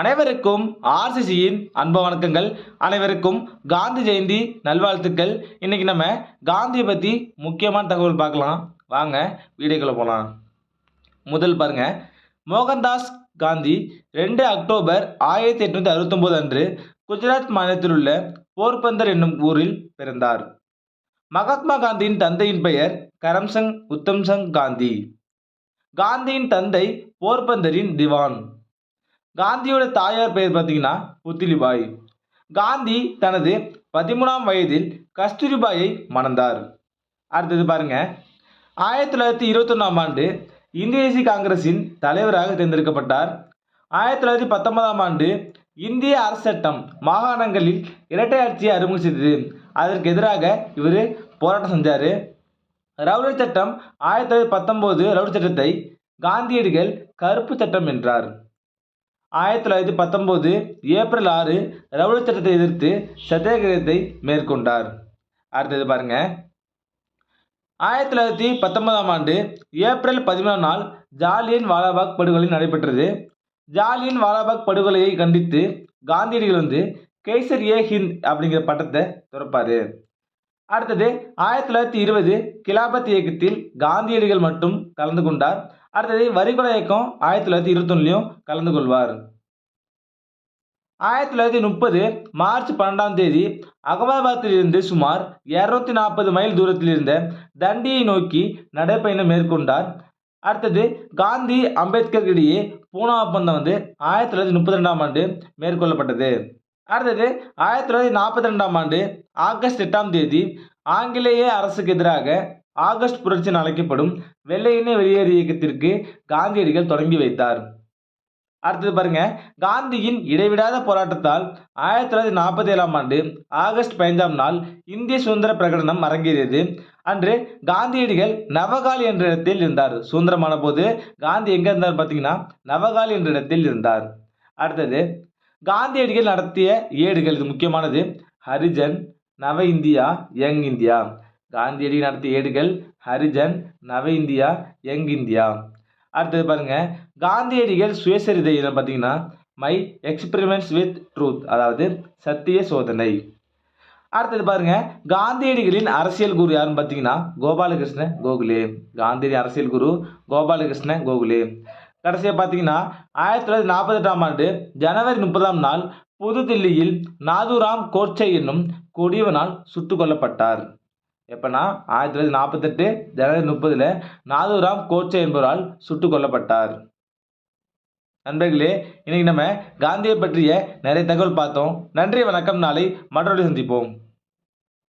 அனைவருக்கும் ஆர்சிசியின் அன்ப வணக்கங்கள். அனைவருக்கும் காந்தி ஜெயந்தி நல்வாழ்த்துக்கள். இன்னைக்கு நம்ம காந்தியை பற்றி முக்கியமான தகவல் பார்க்கலாம். வாங்க வீடுகளை போகலாம் முதல் பாருங்க. மோகன்தாஸ் காந்தி ரெண்டு அக்டோபர் ஆயிரத்தி எட்நூற்றி அறுபத்தொம்போது அன்று குஜராத் மாநிலத்தில் உள்ள போர்பந்தர் என்னும் ஊரில் பிறந்தார். மகாத்மா காந்தியின் தந்தையின் பெயர் கரம்சங் உத்தம்சங் காந்தி. காந்தியின் தந்தை போர்பந்தரின் திவான். காந்தியோட தாயார் பெயர் பார்த்தீங்கன்னா புத்திலிபாய். காந்தி தனது பதிமூணாம் வயதில் கஸ்தூரிபாயை மணந்தார். அடுத்தது பாருங்க. ஆயிரத்தி தொள்ளாயிரத்தி இருபத்தொன்னாம் ஆண்டு இந்திய தேசிய காங்கிரசின் தலைவராக தேர்ந்தெடுக்கப்பட்டார். ஆயிரத்தி தொள்ளாயிரத்தி பத்தொன்பதாம் ஆண்டு இந்திய அரசு சட்டம் மாகாணங்களில் இரட்டை ஆட்சியை அறிமுகம் செய்தது. அதற்கு எதிராக இவர் போராட்டம் செஞ்சார். ரவுலட் சட்டம் ஆயிரத்தி தொள்ளாயிரத்தி பத்தொம்போது ரவுலட் சட்டத்தை காந்தியடிகள் கருப்பு சட்டம் என்றார். ஆயிரத்தி தொள்ளாயிரத்தி பத்தொம்போது ஏப்ரல் ஆறு ரவுலட் சட்டத்தை எதிர்த்து சத்தியாகிரகத்தை மேற்கொண்டார். அடுத்தது பாருங்க. ஆயிரத்தி தொள்ளாயிரத்தி பத்தொன்பதாம் ஆண்டு ஏப்ரல் பதிமூணாம் நாள் ஜாலியன் வாலாபாக் படுகொலை நடைபெற்றது. ஜாலியன் வாலாபாக் படுகொலையை கண்டித்து காந்தியடிகள் வந்து கேசர் ஏ ஹிந்த் அப்படிங்கிற பட்டத்தை திறப்பார். அடுத்தது ஆயிரத்தி தொள்ளாயிரத்தி இருபது கிலாபத் இயக்கத்தில் காந்தியடிகள் மட்டும் கலந்து கொண்டார். அடுத்தது வரிகொலை இயக்கம் ஆயிரத்தி தொள்ளாயிரத்தி இருபத்தொன்னுலையும் கலந்து கொள்வார். ஆயிரத்தி தொள்ளாயிரத்தி முப்பது மார்ச் பன்னெண்டாம் தேதி அகமதாபாத்திலிருந்து சுமார் இரநூத்தி நாற்பது மைல் தூரத்தில் இருந்த தண்டியை நோக்கி நடைப்பயணம் மேற்கொண்டார். அடுத்தது காந்தி அம்பேத்கர் இடையே பூனா ஒப்பந்தம் வந்து ஆயிரத்தி தொள்ளாயிரத்தி முப்பத்தி ரெண்டாம் ஆண்டு மேற்கொள்ளப்பட்டது. அடுத்தது ஆயிரத்தி தொள்ளாயிரத்தி நாற்பத்தி ரெண்டாம் ஆண்டு ஆகஸ்ட் எட்டாம் தேதி ஆங்கிலேய அரசுக்கு எதிராக ஆகஸ்ட் புரட்சி என அழைக்கப்படும் வெள்ளையினை வெளியேறு இயக்கத்திற்கு காந்தியடிகள் தொடங்கி வைத்தார். அடுத்தது பாருங்க. காந்தியின் இடைவிடாத போராட்டத்தால் ஆயிரத்தி தொள்ளாயிரத்தி நாற்பத்தி ஏழாம் ஆண்டு ஆகஸ்ட் பதினைஞ்சாம் நாள் இந்திய சுதந்திர பிரகடனம் அரங்கேறியது. அன்று காந்தியடிகள் நவகாலி என்ற இடத்தில் இருந்தார். சுதந்திரமான போது காந்தி எங்க இருந்தார் பார்த்தீங்கன்னா நவகாலி என்ற இடத்தில் இருந்தார். அடுத்தது காந்தியடிகள் நடத்திய ஏடுகள் இது முக்கியமானது. ஹரிஜன் நவ இந்தியா யங் இந்தியா. காந்தியடி நடத்திய ஏடுகள் ஹரிஜன் நவ இந்தியா யங் இந்தியா. அடுத்தது பாருங்க காந்தியடிகள் சுயசரிதை என்ன பார்த்தீங்கன்னா மை எக்ஸ்பிரிமெண்ட்ஸ் வித் ட்ரூத் அதாவது சத்திய சோதனை. அடுத்தது பாருங்க காந்தியடிகளின் அரசியல் குரு யாருன்னு பார்த்தீங்கன்னா கோபாலகிருஷ்ண கோகுலே. காந்தியடி அரசியல் குரு கோபாலகிருஷ்ண கோகுலே. கடைசியாக பார்த்தீங்கன்னா ஆயிரத்தி தொள்ளாயிரத்தி நாற்பத்தெட்டாம் ஆண்டு ஜனவரி முப்பதாம் நாள் புதுதில்லியில் நாதுராம் கோட்சே என்னும் கொடியவனால் சுட்டுக் கொல்லப்பட்டார். எப்போனா ஆயிரத்தி தொள்ளாயிரத்தி நாற்பத்தெட்டு ஜனவரி முப்பதில் நாதுராம் கோட்சே என்பவரால் சுட்டு கொல்லப்பட்டார். நண்பர்களே இன்னைக்கு நம்ம காந்தியை பற்றிய நிறைய தகவல் பார்த்தோம். நன்றி வணக்கம். நாளை மற்றொரு சந்திப்போம்.